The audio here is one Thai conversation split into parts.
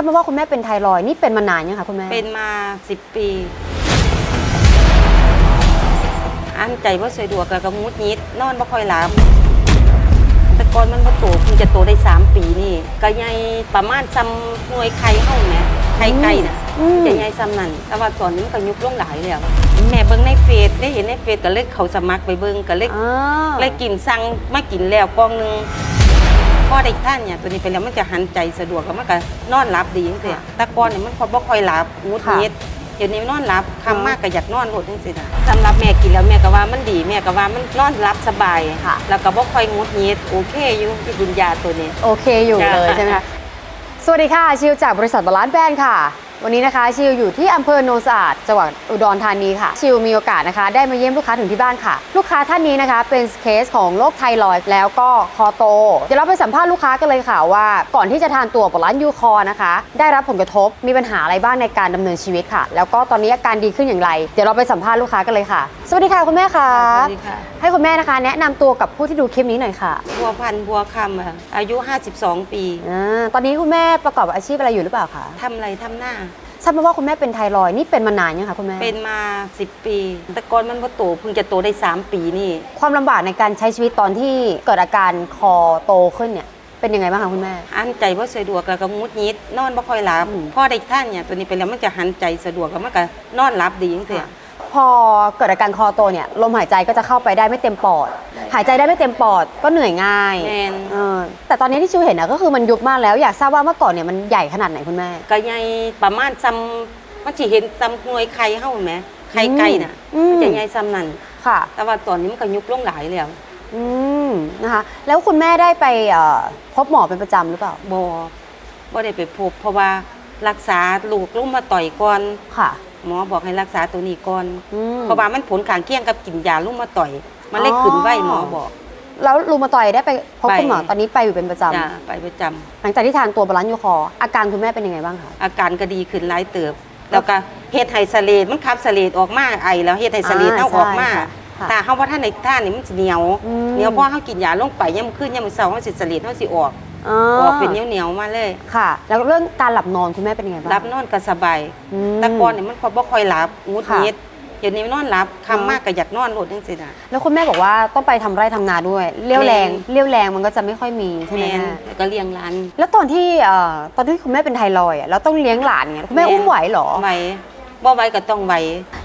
ราบมาว่าคุณแม่เป็นไทรอยด์นี่เป็นมานานยังคะคุณแม่ เป็นมาสิบปี อันใจว่าสวยดวกแล้วก็มุดยิดนอนบ่ค่อยหลับแต่ก่อนมันบ่โตเพิ่งจะโตได้สามปีนี่ ก็ใหญ่ประมาณซ้ำหน่วยไข่เฮาแหมไข่ไก่น่ะอืม จะใหญ่ซ้ำนั่นแต่ว่าตอนนี้มันก็ยุบลงหลายแล้วแม่เบิ่งในเฟซได้เห็นในเฟซก็เลยเขาสมัครไปเบิ่งก็เลย อ่า เลยกินสั่งมากินแล้วกล่องหนึง พอได้ท่านเนี่ยตัวนี้ไปแล้วมันจะหันใจสะดวกแล้วมันก็นอนหลับดีจังซี่แต่ก่อนเนี่ยมันพอบ่ค่อยหลับงุดงิดเดี๋ยวนี้นอนหลับคำมากก็อยากนอนหมดจังซี่นะสำหรับแม่กินแล้วแม่ก็ว่ามันดีแม่ก็ว่ามันนอนหลับสบายค่ะ แล้วก็บ่ค่อยงุดงิดโอเคอยู่ที่กินยาตัวนี้ โอเคอยู่จ้ะเลยใช่ไหมคะสวัสดีค่ะชิวจากบริษัทบาลานซ์แบรนด์ค่ะ วันนี้นะคะชิวอยู่ที่อำเภอโนนสะอาดจังหวัดอุดรธานีค่ะ ชิวมีโอกาสนะคะ ได้มาเยี่ยมลูกค้าถึงที่บ้านค่ะ ลูกค้าท่านนี้นะคะ เป็นเคสของโรคไทรอยด์แล้วก็คอโตเดี๋ยวเราไปสัมภาษณ์ลูกค้ากันเลยค่ะว่า ก่อนที่จะทานตัวบาลานซ์ยูคอนะคะ ได้รับผลกระทบมีปัญหาอะไรบ้างในการดำเนินชีวิตค่ะ แล้วก็ตอนนี้อาการดีขึ้นอย่างไร เดี๋ยวเราไปสัมภาษณ์ลูกค้ากันเลยค่ะ สวัสดีค่ะคุณแม่ค่ะสวัสดีค่ะให้คุณแม่นะคะ แนะนำตัวกับผู้ที่ดูคลิปนี้หน่อยค่ะ บัวพันธุ์บัวคำอะอายุ 52 ปีอ่าตอนนี้คุณแม่ประกอบอาชีพอะไรอยู่หรือเปล่าคะทำอะไรทำหน้า ทราบมาว่าคุณแม่เป็นไทรอยด์นี่เป็นมานานยังคะคุณแม่ เป็นมา 10 ปี แต่ก่อนมันบ่โตเพิ่งจะโตได้ 3 ปีนี่ ความลำบากในการใช้ชีวิตตอนที่เกิดอาการคอโตขึ้นเนี่ย เป็นยังไงบ้างคะคุณแม่ อันใจว่าสะดวกแล้วก็มุดยิดนอนบ่ค่อยหลับอืมพอได้ท่านเนี่ยตัวนี้ไปแล้วมันจะหันใจสะดวกแล้วมันก็นอนหลับดีจังซี่พอเกิดอาการคอโตเนี่ยลมหายใจก็จะเข้าไปได้ไม่เต็มปอดได้ หายใจได้ไม่เต็มปอดก็เหนื่อยง่ายแม่น เออแต่ตอนนี้ที่ชิวเห็นนะก็คือมันยุบมากแล้วอยากทราบว่าเมื่อก่อนเนี่ยมันใหญ่ขนาดไหนคุณแม่ ก็ใหญ่ประมาณซ้ำมันสิเห็นซ้ำหน่วยไข่เฮาแหมไข่ไก่น่ะอืม มันจะใหญ่ซ้ำนั่นค่ะ แต่ว่าตอนนี้มันก็ยุบลงหลายแล้วอืมนะคะแล้วคุณแม่ได้ไปเอ่อพบหมอเป็นประจำหรือเปล่าบ่บ่ได้ไปพบเพราะว่ารักษาลูกลุ่มมาต่อยก่อนค่ะ หมอบอกให้รักษาตัวนี้ก่อน อืมเพราะว่ามันผลข้างเคียงกับกินยาลุ่มมาต่อย มันเลยขึ้นไว้หมอบอก แล้วลูมาตอยได้ไปพบไปคุณหมอตอนนี้ไปอยู่เป็นประจำจ้าไปประจำหลังจากที่ทานตัวบาลานซ์ยูคอร์อาการคุณแม่เป็นยังไงบ้างคะอาการก็ดีขึ้นหลายเติบ แล้วก็เฮ็ดไฮสเลดมันขับสเลดออกมาไอแล้วเฮ็ดไฮสเลดอ่าเอาออกมาใช่ค่ะถ้าเฮาบ่ทันได้ท่านนี่มันสิเหนียวอืม เหนียวพอเฮากินยาลงไปยามมื้อคืนยามมื้อเช้าเฮาสิสเลดเฮาสิออกอ๋อออกเป็นเหนียวๆมาเลยค่ะ แล้วเรื่องการหลับนอนคุณแม่เป็นยังไงบ้างรับนอนก็สบายอืม แต่ก่อนนี่มันก็บ่ค่อยหลับงุดค่ะงิด เดี๋ยวนี้นอนหลับอ๋อคำมากก็อยากนอนโลดจังซี่น่ะ แล้วคุณแม่บอกว่าต้องไปทำไร่ทำนาด้วยเลี้ยวแรงแม่นเลี้ยวแรงมันก็จะไม่ค่อยมีใช่ไหมแม่นแม่แล้วก็เลี้ยงหลาน แล้วตอนที่เอ่อตอนที่คุณแม่เป็นไทรอยด์อะแล้วต้องเลี้ยงหลานเนี่ยคุณแม่แม่ อุ้มไหวเหรอ ไหวบ่ไหวก็ต้องไหว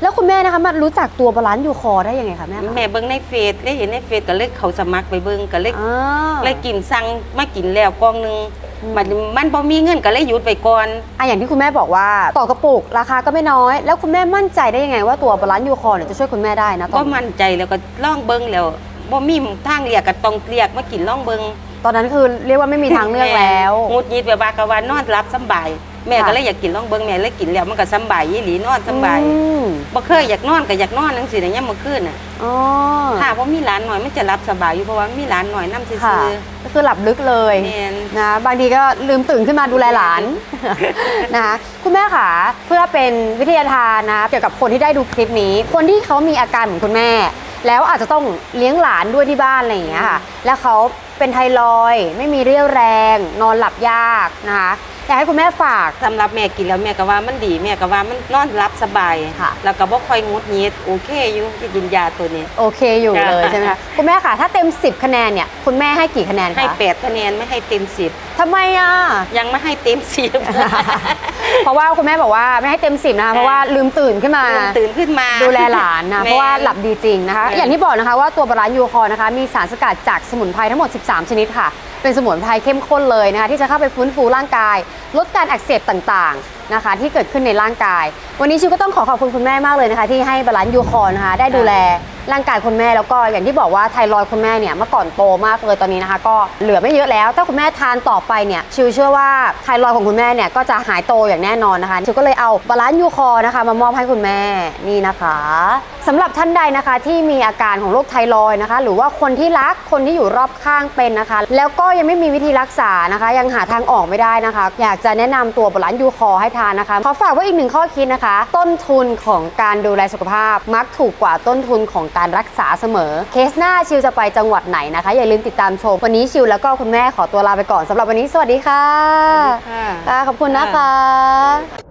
แล้วคุณแม่นะคะมารู้จักตัวบาลานซ์ยูคอร์ได้ยังไงคะแม่คะแม่เบิ่งในเฟซได้เห็นในเฟซก็เลยเขาสมัครไปเบิ่งก็เลยอ่าเลยกินสั่งมากินแล้วกล่องหนึงอื มมันมันบ่มีเงินก็เลยหยุดไปก่อนอะอย่างที่คุณแม่บอกว่าต่อกระปุกราคาก็ไม่น้อย แล้วคุณแม่มั่นใจได้ยังไงว่าตัวบาลานซ์ยูคอร์เนี่ยจะช่วยคุณแม่ได้นะตอก็นมั่นใจแล้วก็ลองเบิ่งแล้วบ่มีทางเรียกก็ต้องเรียกมากินลองเบิ่งตอนนั้นคือเรียกว่าไม่มีทางเลือกแล้วงุดหงิดแบบว่าก็ว่านอนหลับสำบาย แม่ค่ะก็เลยอยากกินลองเบิ่งแม่เลยกินแล้วมันก็สำบายอีหลีนอนสำบายอืมบ่เคยอยากนอนก็อยากนอนจังซี่นะยามมื้อคืนน่ะอ๋อถ้าบ่มีหลานหน่อยมันจะหลับสบายอยู่เพราะว่ามีหลานหน่อยนำซื่ค่ะอก็คือหลับลึกเลย ๆแม่น นะบางทีก็ลืมตื่นขึ้นมาดูแลหลาน นะคะคุณแม่ค่ะเพื่อเป็นวิทยาทานนะเกี่ยวกับคนที่ได้ดูคลิปนี้ คนที่เขามีอาการเหมือนคุณแม่ แล้วอาจจะต้องเลี้ยงหลานด้วยที่บ้านอะไรอย่างเงี้ยค่ะ แล้วเขาเป็นไทรอยด์ไม่มีเรี่ยวแรง นอนหลับยากนะคะ อยากให้คุณแม่ฝาก สำหรับแม่กินแล้วแม่ก็ว่ามันดี แม่ก็ว่ามันนอนหลับสบายค่ะ แล้วก็บ่ค่อยงุดหงิดโอเคอยู่ที่กินยาตัวนี้ โอเคอยู่จ้ะ เลยใช่ไหมคะคุณแม่ค่ะ ถ้าเต็ม 10 คะแนนเนี่ยคุณแม่ให้กี่คะแนนให้คะแปดคะแนนไม่ให้เต็มสิบทำไมอะ ยังไม่ให้เต็มสิบ เพราะว่าคุณแม่บอกว่าไม่ให้เต็ม10นะคะเพราะว่าลืมตื่นขึ้นมา ตื่นขึ้นมา ดูแลหลานนะแม่เพราะว่าหลับดีจริงนะคะแม่อย่างที่บอกนะคะว่าตัวบาลานซ์ยูคอร์นะคะ มีสารสกัดจากสมุนไพรทั้งหมด 13 ชนิดค่ะ เป็นสมุนไพรเข้มข้นเลยนะคะ ที่จะเข้าไปฟื้นฟูร่างกาย ลดการอักเสบต่างๆนะคะ ที่เกิดขึ้นในร่างกาย วันนี้ชิวก็ต้องขอขอบคุณคุณแม่มากเลยนะคะ ที่ให้บาลานซ์ยูคอร์นะคะ ได้ดูแลร่างกายคุณแม่แล้วก็อย่างที่บอกว่าไทรอยด์คุณแม่เนี่ยเมื่อก่อนโตมากเลยตอนนี้นะคะ ก็เหลือไม่เยอะแล้ว ถ้าคุณแม่ทานต่อไปเนี่ยชิวเชื่อว่าไทรอยด์ของคุณแม่เนี่ยก็จะหายโตอย่างแน่นอนนะคะชิวก็เลยเอาบาลานซ์ยูคอร์นะคะ มามอบให้คุณแม่นี่นะคะสำหรับท่านใดนะคะที่มีอาการของโรคไทรอยด์นะคะ หรือว่าคนที่รักคนที่อยู่รอบข้างเป็นนะคะ แล้วก็ยังไม่มีวิธีรักษานะคะ ยังหาทางออกไม่ได้นะคะ อยากจะแนะนำตัวบรันยูคอให้ทานนะคะขอฝากไว้อีกหนึ่งข้อคิดนะคะ ต้นทุนของการดูแลสุขภาพ มักถูกกว่าต้นทุนของการรักษาเสมอ เคสหน้าชิวจะไปจังหวัดไหนนะคะ อย่าลืมติดตามชมวันนี้ชิวแล้วก็คุณแม่ขอตัวลาไปก่อนสำหรับวันนี้สวัสดีค่ะค่ะค่ะขอบคุณนะคะ 감사합니다.